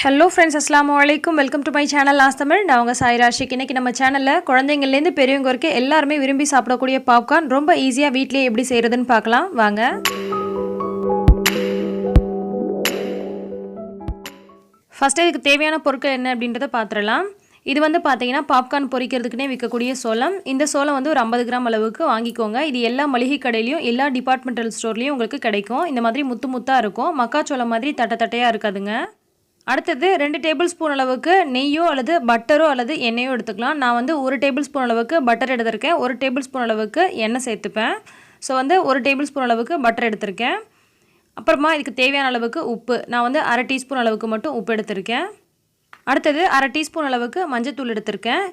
Hello friends அஸ்லாம் வலைக்கும் welcome to my channel last Tamil நான் உங்கள் சாய் ராஷிக். இன்றைக்கி நம்ம சேனலில் குழந்தைங்கள்லேருந்து பெரியவங்க வரைக்கும் எல்லாருமே விரும்பி சாப்பிடக்கூடிய பாப்கார்ன் ரொம்ப ஈஸியாக வீட்லேயே எப்படி செய்கிறதுன்னு பார்க்கலாம். வாங்க. ஃபஸ்ட்டு இதுக்கு தேவையான பொருட்கள் என்ன அப்படின்றத பார்த்துடலாம். இது வந்து பார்த்தீங்கன்னா பாப்கார்ன் பொரிக்கிறதுக்குனே விற்கக்கூடிய சோளம். இந்த சோளம் வந்து ஒரு ஐம்பது கிராம் அளவுக்கு வாங்கிக்கோங்க. இது எல்லா மளிகை கடையிலையும் எல்லா டிபார்ட்மெண்டல் ஸ்டோர்லேயும் உங்களுக்கு கிடைக்கும். இந்த மாதிரி முத்து முத்தாக இருக்கும். மக்காச்சோளம் மாதிரி தட்டை தட்டையாக இருக்காதுங்க. அடுத்தது ரெண்டு டேபிள் ஸ்பூன் அளவுக்கு நெய்யோ அல்லது பட்டரோ அல்லது எண்ணெயோ எடுத்துக்கலாம். நான் வந்து ஒரு டேபிள் ஸ்பூன் அளவுக்கு பட்டர் எடுத்திருக்கேன். ஒரு டேபிள் ஸ்பூன் அளவுக்கு எண்ணெய் சேர்த்துப்பேன். ஸோ வந்து ஒரு டேபிள் ஸ்பூன் அளவுக்கு பட்டர் எடுத்திருக்கேன். அப்புறமா இதுக்கு தேவையான அளவுக்கு உப்பு. நான் வந்து அரை டீஸ்பூன் அளவுக்கு மட்டும் உப்பு எடுத்திருக்கேன். அடுத்தது அரை டீஸ்பூன் அளவுக்கு மஞ்சத்தூள் எடுத்திருக்கேன்.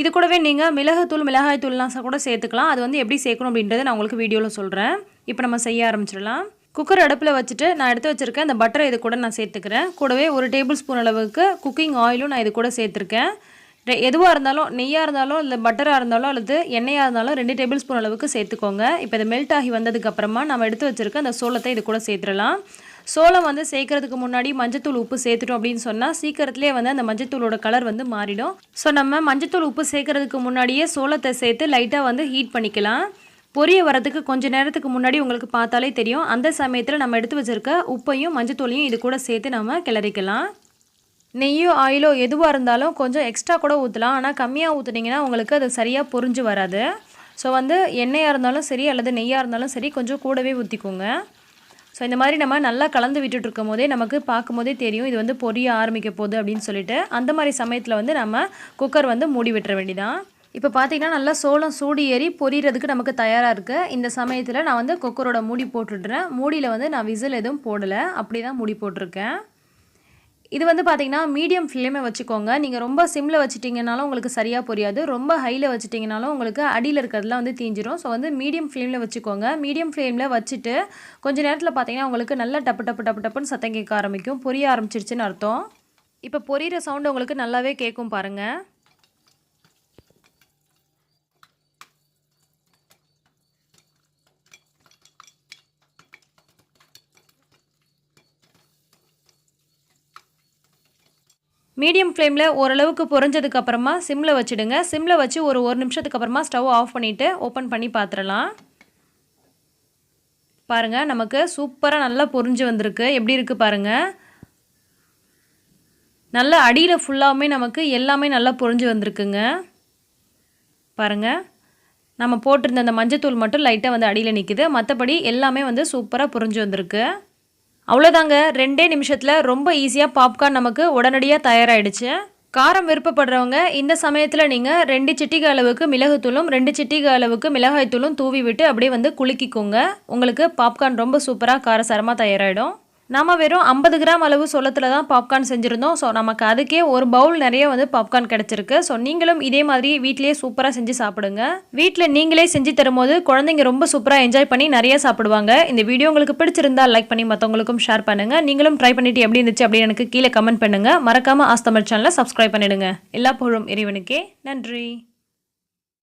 இது கூடவே நீங்கள் மிளகுத்தூள் மிளகாய் தூள்லாம் கூட சேர்த்துக்கலாம். அது வந்து எப்படி சேர்க்கணும் அப்படின்றத நான் உங்களுக்கு வீடியோவில் சொல்கிறேன் இப்போ நம்ம செய்ய ஆரம்பிச்சிடலாம். குக்கர் அடுப்பில் வச்சுட்டு நான் எடுத்து வச்சுருக்கேன் இந்த பட்டரை இது கூட நான் சேர்த்துக்கிறேன். கூடவே ஒரு டேபிள் ஸ்பூன் அளவுக்கு குக்கிங் ஆயிலும் நான் இது கூட சேர்த்துருக்கேன். எதுவாக இருந்தாலும் நெய்யாக இருந்தாலும் இல்லை பட்டராக இருந்தாலும் அல்லது எண்ணெயாக இருந்தாலும் ரெண்டு டேபிள் ஸ்பூன் அளவுக்கு சேர்த்துக்கோங்க. இப்போ இது மெல்ட் ஆகி வந்ததுக்கப்புறமா நம்ம எடுத்து வச்சுருக்க அந்த சோளத்தை இது கூட சேர்த்துடலாம். சோளம் வந்து சேர்க்கறதுக்கு முன்னாடி மஞ்சத்தூள் உப்பு சேர்த்துட்டோம் அப்படின்னு சொன்னால் சீக்கிரத்துலேயே வந்து அந்த மஞ்சத்தூளோட கலர் வந்து மாறிடும். ஸோ நம்ம மஞ்சத்தூள் உப்பு சேர்க்கறதுக்கு முன்னாடியே சோளத்தை சேர்த்து லைட்டாக வந்து ஹீட் பண்ணிக்கலாம். பொரிய வரதுக்கு கொஞ்சம் நேரத்துக்கு முன்னாடி உங்களுக்கு பார்த்தாலே தெரியும். அந்த சமயத்தில் நம்ம எடுத்து வச்சுருக்க உப்பையும் மஞ்சத்தூளையும் இது கூட சேர்த்து நம்ம கிளறிக்கலாம். நெய்யோ ஆயிலோ எதுவாக இருந்தாலும் கொஞ்சம் எக்ஸ்ட்ரா கூட ஊற்றலாம் ஆனால் கம்மியாக ஊற்றுனீங்கன்னா உங்களுக்கு அது சரியாக பொறிஞ்சு வராது. ஸோ வந்து எண்ணெயாக இருந்தாலும் சரி அல்லது நெய்யாக இருந்தாலும் சரி கொஞ்சம் கூடவே ஊற்றிக்கோங்க ஸோ இந்த மாதிரி நம்ம நல்லா கலந்து விட்டுட்டு இருக்கும் போதே நமக்கு பார்க்கும் போதே தெரியும். இது வந்து பொரிய ஆரம்பிக்க போகுது அப்படின்னு சொல்லிட்டு. அந்த மாதிரி சமயத்தில் வந்து நம்ம குக்கர் வந்து மூடி விட்டுற வேண்டிதான் இப்போ பார்த்தீங்கன்னா நல்லா சோளம் சூடி ஏறி பொரியறதுக்கு நமக்கு தயாராக இருக்குது இந்த சமயத்தில் நான் வந்து குக்கரோட மூடி போட்டுடுறேன் மூடியில் வந்து நான் விசில் எதுவும் போடலை. அப்படி தான் மூடி போட்டிருக்கேன். இது வந்து பார்த்திங்கன்னா மீடியம் ஃப்ளேமே வச்சுக்கோங்க. நீங்கள் ரொம்ப சிம்மில் வச்சுட்டிங்கனாலும் உங்களுக்கு சரியாக புரியாது. ரொம்ப ஹையில் வச்சுட்டிங்கனாலும் உங்களுக்கு அடியில் இருக்கிறதுலாம் வந்து தீஞ்சிரும். ஸோ வந்து மீடியம் ஃப்ளேமில் வச்சுக்கோங்க. மீடியம் ஃப்ளேமில் வச்சுட்டு கொஞ்சம் நேரத்தில் பார்த்தீங்கன்னா உங்களுக்கு நல்லா டப்பு டப்பு டப்பு டப்புன்னு சத்தம் கேட்க ஆரம்பிக்கும். பொரிய ஆரம்பிச்சிருச்சுன்னு அர்த்தம். இப்போ பொரியிற சவுண்டு உங்களுக்கு நல்லாவே கேட்கும் பாருங்கள் மீடியம் ஃப்ளேமில் ஓரளவுக்கு பொறிஞ்சதுக்கு அப்புறமா சிம்மில் வச்சுடுங்க. சிம்மில் வச்சு ஒரு ஒரு நிமிஷத்துக்கு அப்புறமா ஸ்டவ் ஆஃப் பண்ணிவிட்டு ஓப்பன் பண்ணி பார்த்துடலாம் பாருங்கள் நமக்கு சூப்பராக நல்லா பொறிஞ்சு வந்திருக்கு. எப்படி இருக்குது பாருங்கள் நல்லா அடியில் ஃபுல்லாகவுமே நமக்கு எல்லாமே நல்லா பொறிஞ்சு வந்திருக்குங்க. பாருங்கள் நம்ம போட்டிருந்த அந்த மஞ்சத்தூள் மட்டும் லைட்டாக வந்து அடியில் நிற்குது மற்றபடி எல்லாமே வந்து சூப்பராக பொறிஞ்சு வந்திருக்கு. அவ்வளோதாங்க ரெண்டே நிமிஷத்தில் ரொம்ப ஈஸியாக பாப்கார்ன் நமக்கு உடனடியாக தயாராகிடுச்சு காரம் விருப்பப்படுறவங்க இந்த சமயத்தில் நீங்கள் ரெண்டு சிட்டிகை அளவுக்கு மிளகுத்தூளும் ரெண்டு சிட்டிகை அளவுக்கு மிளகாய்த்தூளும் தூவி விட்டு அப்படியே வந்து குலுக்கிக்கோங்க. உங்களுக்கு பாப்கார்ன் ரொம்ப சூப்பராக காரசாரமாக தயாராகிடும் நம்ம வெறும் ஐம்பது கிராம் அளவு சோளத்தில் தான் பாப்கார்ன் செஞ்சுருந்தோம். ஸோ நமக்கு அதுக்கே ஒரு பவுல் நிறைய வந்து பாப்கார்ன் கிடச்சிருக்கு. ஸோ நீங்களும் இதே மாதிரி வீட்டிலேயே சூப்பராக செஞ்சு சாப்பிடுங்க. வீட்டில் நீங்களே செஞ்சு தரும்போது குழந்தைங்க ரொம்ப சூப்பராக என்ஜாய் பண்ணி நிறைய சாப்பிடுவாங்க. இந்த வீடியோ உங்களுக்கு பிடிச்சிருந்தா லைக் பண்ணி மற்றவங்களுக்கும் ஷேர் பண்ணுங்கள் நீங்களும் ட்ரை பண்ணிட்டு எப்படி இருந்துச்சு அப்படின்னு எனக்கு கீழே கமெண்ட் பண்ணுங்கள் மறக்காமல் ஆஸ்தமிழ் சேனலை சப்ஸ்கிரைப் பண்ணிடுங்க. எல்லா புகழும் இறைவனுக்கே நன்றி.